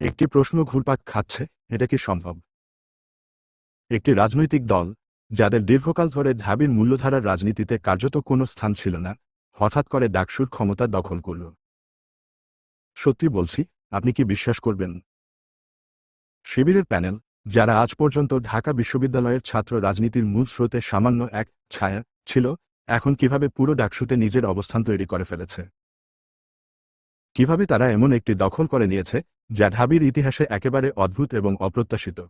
একটি প্রশ্ন ঘুরপাক খাচ্ছে, এটা কি সম্ভব? একটি রাজনৈতিক দল, যাদের দীর্ঘকাল ধরে ঢাবির মূল্যধারার রাজনীতিতে কার্যত কোনো স্থান ছিল না, হঠাৎ করে ডাকসুর ক্ষমতা দখল করল। সত্যি বলছি, আপনি কি বিশ্বাস করবেন? শিবিরের প্যানেল, যারা আজ পর্যন্ত ঢাকা বিশ্ববিদ্যালয়ের ছাত্র রাজনীতির মূল স্রোতে সামান্য এক ছায়া ছিল, এখন কীভাবে পুরো ডাকসুতে নিজের অবস্থান তৈরি করে ফেলেছে? কীভাবে তারা এমন একটি দখল করে নিয়েছে যা ঢাবির ইতিহাসে একেবারে অদ্ভুত এবং অপ্রত্যাশিত।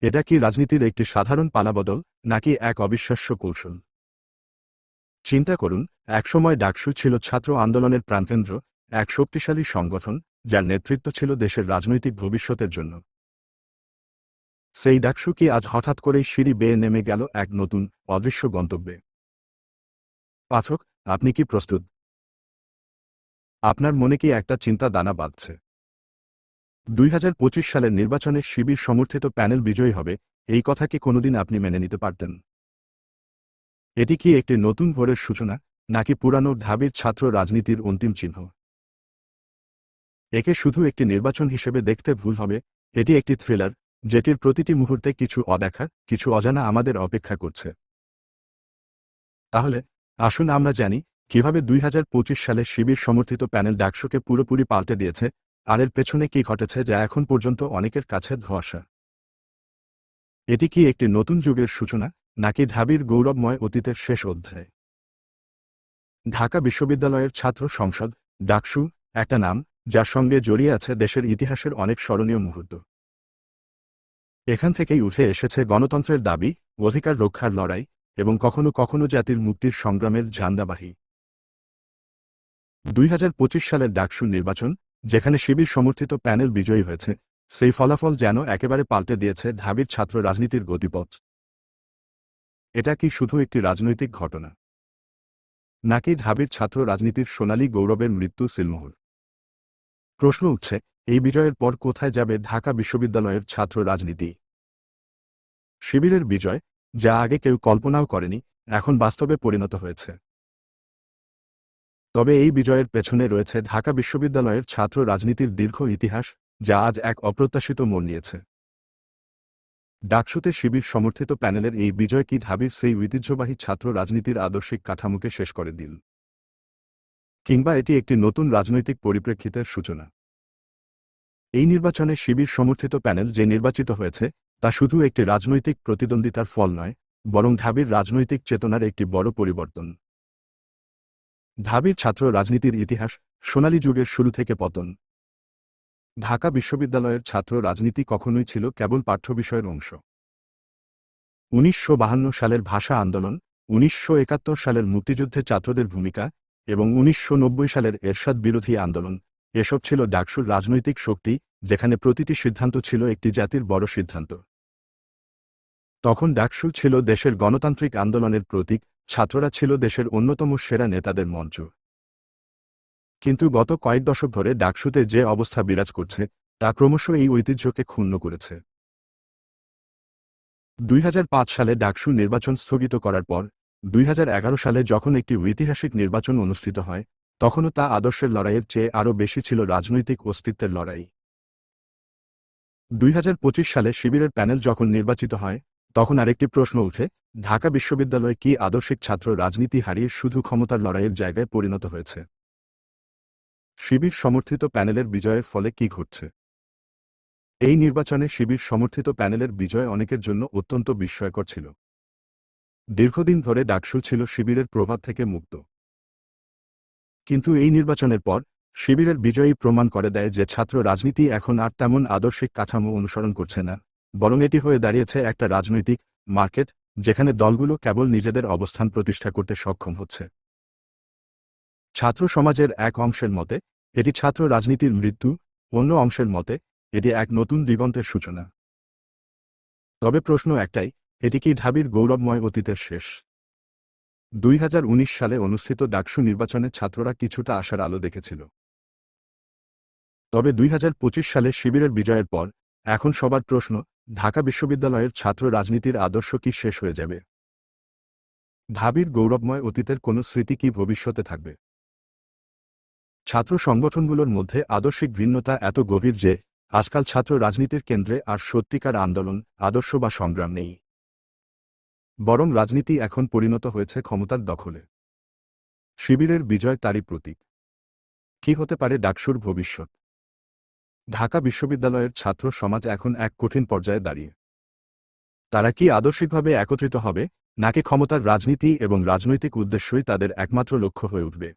এটা কি রাজনীতির একটি সাধারণ পালাবদল, নাকি এক অবিশ্বাস্য কৌশল? চিন্তা করুন, একসময় ডাকসু ছিল ছাত্র আন্দোলনের প্রাণকেন্দ্র, এক শক্তিশালী সংগঠন, যার নেতৃত্ব ছিল দেশের রাজনৈতিক ভবিষ্যতের জন্য। সেই ডাকসু কি আজ হঠাৎ করেই সিঁড়ি বেয়ে নেমে গেল এক নতুন, অদৃশ্য গন্তব্যে? পাঠক, আপনি কি প্রস্তুত? আপনার মনে কি একটা চিন্তা দানা বাঁধছে? দুই হাজার পঁচিশ সালের নির্বাচনে শিবির সমর্থিত প্যানেল বিজয়ী হবে, এই কথা কি কোনোদিন আপনি মেনে নিতে পারতেন? এটি কি একটি নতুন ভোরের সূচনা, নাকি পুরানো ঢাবির ছাত্র রাজনীতির অন্তিম চিহ্ন? একে শুধু একটি নির্বাচন হিসেবে দেখতে ভুল হবে, এটি একটি থ্রিলার, যেটির প্রতিটি মুহূর্তে কিছু অদেখা, কিছু অজানা আমাদের অপেক্ষা করছে। তাহলে, আসুন আমরা জানি কীভাবে দুই হাজার পঁচিশ সালে শিবির সমর্থিত প্যানেল ডাকসুকে পুরোপুরি পাল্টে দিয়েছে, আর এর পেছনে কি ঘটেছে যা এখন পর্যন্ত অনেকের কাছে ধোয়াশা? এটি কি একটি নতুন যুগের সূচনা, নাকি ঢাবির গৌরবময় অতীতের শেষ অধ্যায়? ঢাকা বিশ্ববিদ্যালয়ের ছাত্র সংসদ, ডাকসু, একটা নাম, যার সঙ্গে জড়িয়ে আছে দেশের ইতিহাসের অনেক স্মরণীয় মুহূর্ত। এখান থেকেই উঠে এসেছে গণতন্ত্রের দাবি, অধিকার রক্ষার লড়াই, এবং কখনো কখনো জাতির মুক্তির সংগ্রামের ঝান্ডাবাহী। দুই হাজার পঁচিশ সালের ডাকসু নির্বাচন, যেখানে শিবির সমর্থিত প্যানেল বিজয়ী হয়েছে, সেই ফলাফল যেন একেবারে পাল্টে দিয়েছে ঢাবির ছাত্র রাজনীতির গতিপথ। এটা কি শুধু একটি রাজনৈতিক ঘটনা? নাকি ঢাবির ছাত্র রাজনীতির সোনালী গৌরবের মৃত্যু সিলমোহর? প্রশ্ন উঠছে, এই বিজয়ের পর কোথায় যাবে ঢাকা বিশ্ববিদ্যালয়ের ছাত্র রাজনীতি? শিবিরের বিজয়, যা আগে কেউ কল্পনাও করেনি, এখন বাস্তবে পরিণত হয়েছে। তবে এই বিজয়ের পেছনে রয়েছে ঢাকা বিশ্ববিদ্যালয়ের ছাত্র রাজনীতির দীর্ঘ ইতিহাস, যা আজ এক অপ্রত্যাশিত মোড় নিয়েছে। ডাকসুতে শিবির সমর্থিত প্যানেলের এই বিজয় কি ঢাবির সেই ঐতিহ্যবাহী ছাত্র রাজনীতির আদর্শিক কাঠামোকে শেষ করে দিল? কিংবা এটি একটি নতুন রাজনৈতিক পরিপ্রেক্ষিতের সূচনা? এই নির্বাচনে শিবির সমর্থিত প্যানেল যে নির্বাচিত হয়েছে, তা শুধু একটি রাজনৈতিক প্রতিদ্বন্দ্বিতার ফল নয়, বরং ঢাবির রাজনৈতিক চেতনার একটি বড় পরিবর্তন। ঢাবির ছাত্র রাজনীতির ইতিহাস সোনালী যুগের শুরু থেকে পতন। ঢাকা বিশ্ববিদ্যালয়ের ছাত্র রাজনীতি কখনোই ছিল কেবল পাঠ্য বিষয়ের অংশ। উনিশশো সালের ভাষা আন্দোলন, উনিশশো একাত্তর সালের মুক্তিযুদ্ধে ছাত্রদের ভূমিকা এবং উনিশশো নব্বই সালের এরশাদ বিরোধী আন্দোলন এসব ছিল ডাকসুর রাজনৈতিক শক্তি যেখানে প্রতিটি সিদ্ধান্ত ছিল একটি জাতির বড় সিদ্ধান্ত। তখন ডাকসু ছিল দেশের গণতান্ত্রিক আন্দোলনের প্রতীক ছাত্ররা ছিল দেশের অন্যতম সেরা নেতাদের মঞ্চ। কিন্তু গত কয়েক দশক ধরে ডাকসুতে যে অবস্থা বিরাজ করছে, তা ক্রমশ এই ঐতিহ্যকে ক্ষুণ্ণ করেছে। দুই হাজার পাঁচ সালে ডাকসু নির্বাচন স্থগিত করার পর, দুই হাজার এগারো সালে যখন একটি ঐতিহাসিক নির্বাচন অনুষ্ঠিত হয়, তখনও তা আদর্শের লড়াইয়ের চেয়ে আরও বেশি ছিল রাজনৈতিক অস্তিত্বের লড়াই। দুই হাজার পঁচিশ সালে শিবিরের প্যানেল যখন নির্বাচিত হয়, তখন আরেকটি প্রশ্ন উঠে ঢাকা বিশ্ববিদ্যালয় কি আদর্শিক ছাত্র রাজনীতি হারিয়ে শুধু ক্ষমতার লড়াইয়ের জায়গায় পরিণত হয়েছে? শিবির সমর্থিত প্যানেলের বিজয়ের ফলে কি ঘটছে? এই নির্বাচনে শিবির সমর্থিত প্যানেলের বিজয় অনেকের জন্য অত্যন্ত বিস্ময়কর ছিল। দীর্ঘদিন ধরে ডাকসু ছিল শিবিরের প্রভাব থেকে মুক্ত। কিন্তু এই নির্বাচনের পর, শিবিরের বিজয়ী প্রমাণ করে দেয় যে ছাত্র রাজনীতি এখন আর তেমন আদর্শিক কাঠামো অনুসরণ করছে না, বরং এটি হয়ে দাঁড়িয়েছে একটা রাজনৈতিক মার্কেট যেখানে দলগুলো কেবল নিজেদের অবস্থান প্রতিষ্ঠা করতে সক্ষম হচ্ছে। ছাত্র সমাজের এক অংশের মতে, এটি ছাত্র রাজনীতির মৃত্যু, অন্য অংশের মতে, এটি এক নতুন দিগন্তের সূচনা। তবে প্রশ্ন একটাই, এটি কি ঢাবির গৌরবময় অতীতের শেষ? দুই হাজার উনিশ সালে অনুষ্ঠিত ডাকসু নির্বাচনে ছাত্ররা কিছুটা আশার আলো দেখেছিল। তবে দুই হাজার পঁচিশ সালে শিবিরের বিজয়ের পর, এখন সবার প্রশ্ন ঢাকা বিশ্ববিদ্যালয়ের ছাত্র রাজনীতির আদর্শ কি শেষ হয়ে যাবে? ঢাবির গৌরবময় অতীতের কোনো স্মৃতি কি ভবিষ্যতে থাকবে? ছাত্র সংগঠনগুলোর মধ্যে আদর্শিক ভিন্নতা এত গভীর যে, আজকাল ছাত্র রাজনীতির কেন্দ্রে আর সত্যিকার আন্দোলন, আদর্শ বা সংগ্রাম নেই। বরং রাজনীতি এখন পরিণত হয়েছে ক্ষমতার দখলে। শিবিরের বিজয় তারই প্রতীক। কি হতে পারে ডাকসুর ভবিষ্যৎ? ঢাকা বিশ্ববিদ্যালয়ের ছাত্র সমাজ এখন এক কঠিন পর্যায়ে দাঁড়িয়ে। তারা কি আদর্শিকভাবে একত্রিত হবে, নাকি ক্ষমতার রাজনীতি এবং রাজনৈতিক উদ্দেশ্যই তাদের একমাত্র লক্ষ্য হয়ে উঠবে?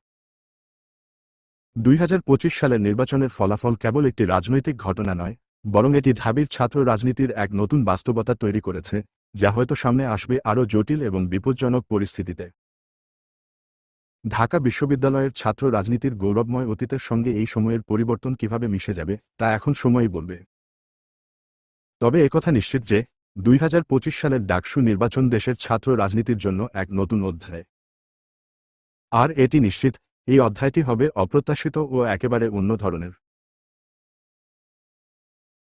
দুই হাজার পঁচিশ সালের নির্বাচনের ফলাফল কেবল একটি রাজনৈতিক ঘটনা নয়, বরং এটি ঢাবির ছাত্র রাজনীতির এক নতুন বাস্তবতা তৈরি করেছে, যা হয়তো সামনে আসবে আরও জটিল এবং বিপজ্জনক পরিস্থিতিতে। ঢাকা বিশ্ববিদ্যালয়ের ছাত্র রাজনীতির গৌরবময় অতীতের সঙ্গে এই সময়ের পরিবর্তন কীভাবে মিশে যাবে, তা এখন সময়ই বলবে। তবে একথা নিশ্চিত যে, দুই হাজার পঁচিশ সালের ডাকসু নির্বাচন দেশের ছাত্র রাজনীতির জন্য এক নতুন অধ্যায়। আর এটি নিশ্চিত, এই অধ্যায়টি হবে অপ্রত্যাশিত ও একেবারে অন্য ধরনের।